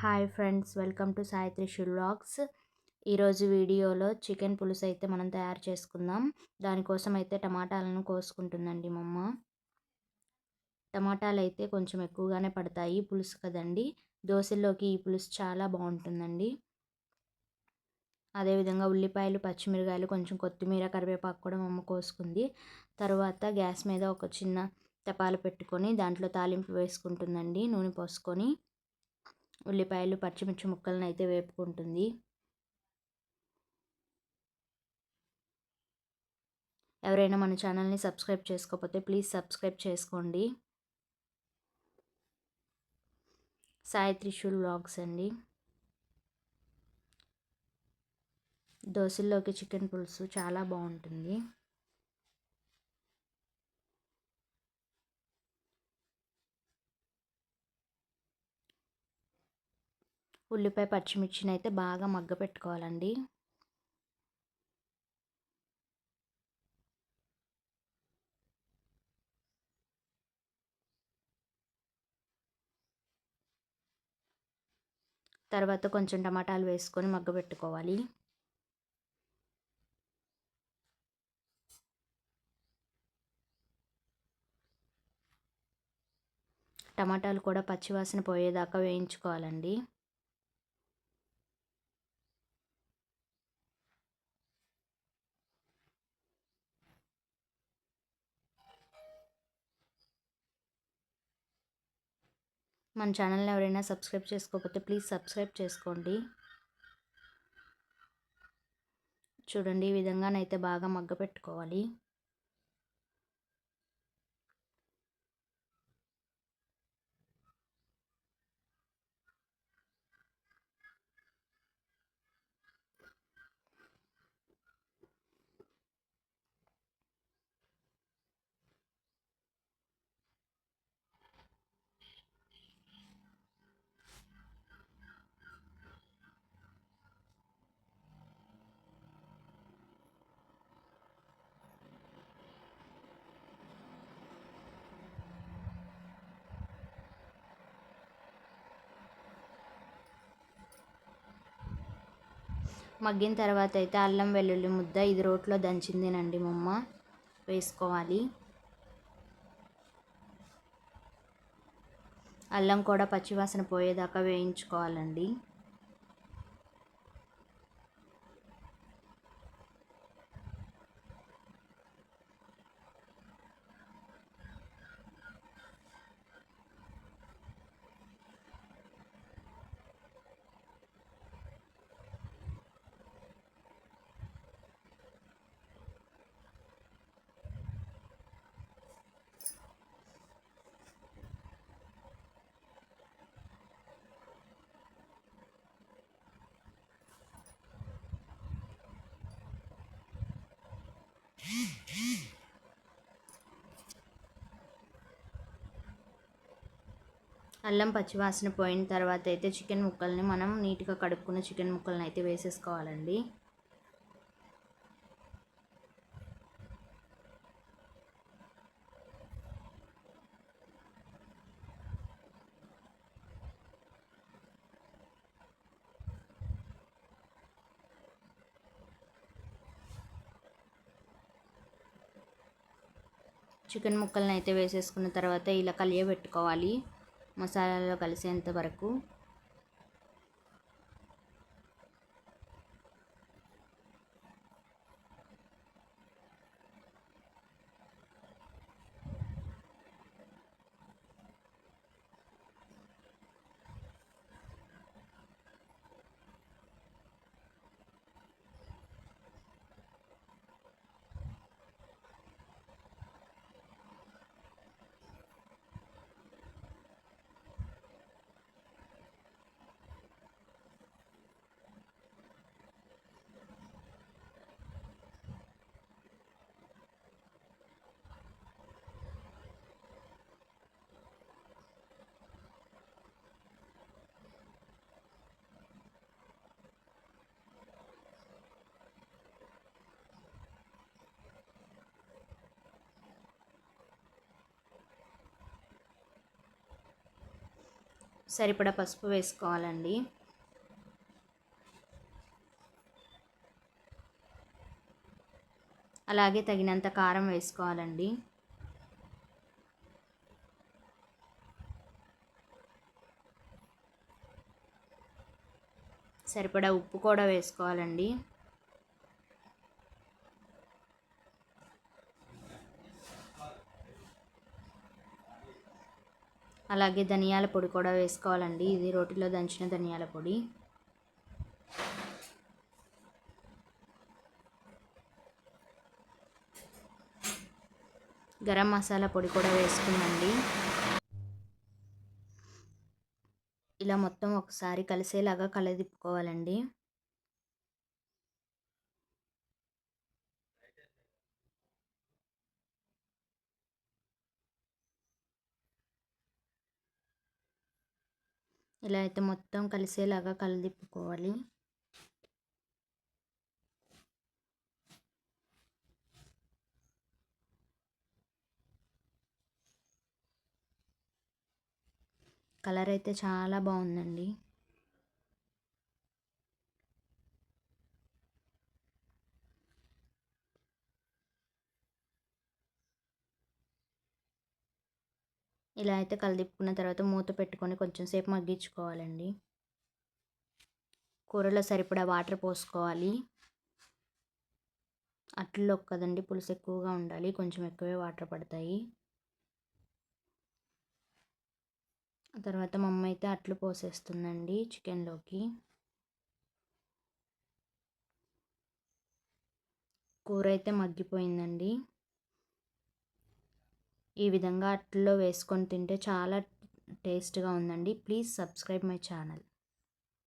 Hi friends welcome to Sai Trishul vlogs. ఈరోజు వీడియోలో chicken పులుసు అయితే మనం తయారు చేసుకుందాం. దానికోసం అయితే టమాటాలను కోసుకుంటుందండి మమ్మ టమాటాలు అయితే కొంచెం ఎక్కువగానే పడతాయి పులుసు కదండి. దోశల్లోకి ఈ పులుసు చాలా బాగుంటుందండి. అదేవిధంగా ఉల్లిపాయలు పచ్చిమిరకాయలు కొంచెం కొత్తిమీర కరివేపాకు కూడా మమ్మ కోసుకుంది. తర్వాత గ్యాస్ మీద ఒక చిన్న తపాలు పెట్టుకొని దాంట్లో తాలింపు వేసుకుంటుందండి నూనె పోసుకొని. ఉల్లిపాయలు పచ్చిమిర్చి ముక్కలను అయితే వేపుకుంటుంది. ఎవరైనా మన ఛానల్ని సబ్స్క్రైబ్ చేసుకోకపోతే ప్లీజ్ సబ్స్క్రైబ్ చేసుకోండి. సాయి త్రిశూల్ వ్లాగ్స్ అండి. దోశల్లోకి చికెన్ పులుసు చాలా బాగుంటుంది. ఉల్లిపాయ పచ్చిమిర్చిని అయితే బాగా మగ్గ పెట్టుకోవాలండి. తర్వాత కొంచెం టమాటాలు వేసుకొని మగ్గ పెట్టుకోవాలి. టమాటాలు కూడా పచ్చివాసన పోయేదాకా వేయించుకోవాలండి. మన ఛానల్ని ఎవరైనా సబ్స్క్రైబ్ చేసుకోకపోతే ప్లీజ్ సబ్స్క్రైబ్ చేసుకోండి. చూడండి ఈ విధంగానైతే బాగా మగ్గ పెట్టుకోవాలి. మగ్గిన తర్వాత అయితే అల్లం వెల్లుల్లి ముద్ద ఇది రోట్లో దంచిందేనండి మమ్మ వేసుకోవాలి. అల్లం కూడా పచ్చివాసన పోయేదాకా వేయించుకోవాలండి. అల్లం పచ్చివాసన పోయిన తర్వాత అయితే చికెన్ ముక్కల్ని మనం నీట్గా కడుక్కున్న చికెన్ ముక్కల్ని అయితే వేసేసుకోవాలండి. చికెన్ ముక్కలను అయితే వేసేసుకున్న తర్వాత ఇలా కలియబెట్టుకోవాలి. మసాలాలో కలిసేంత వరకు సరిపడా పసుపు వేసుకోవాలండి. అలాగే తగినంత కారం వేసుకోవాలండి. సరిపడా ఉప్పు కూడా వేసుకోవాలండి. అలాగే ధనియాల పొడి కూడా వేసుకోవాలండి. ఇది రోటిలో దంచిన ధనియాల పొడి. గరం మసాలా పొడి కూడా వేసుకుందండి. ఇలా మొత్తం ఒకసారి కలిసేలాగా కలదిప్పుకోవాలండి. ఇలా అయితే మొత్తం కలిసేలాగా కలదిప్పుకోవాలి కలర్ అయితే చాలా బాగుందండి. ఇలా అయితే కలదిప్పుకున్న తర్వాత మూత పెట్టుకొని కొంచెం సేపు మగ్గించుకోవాలండి. కూరలో సరిపడా వాటర్ పోసుకోవాలి. అట్లలో కదండి పులుసు ఎక్కువగా ఉండాలి. కొంచెం ఎక్కువే వాటర్ పడతాయి. తర్వాత మా అమ్మ అయితే అట్లు పోసేస్తుందండి చికెన్లోకి. కూర అయితే మగ్గిపోయిందండి. ఈ విధంగా అట్లలో వేసుకొని తింటే చాలా టేస్ట్గా ఉందండి. Please subscribe my channel.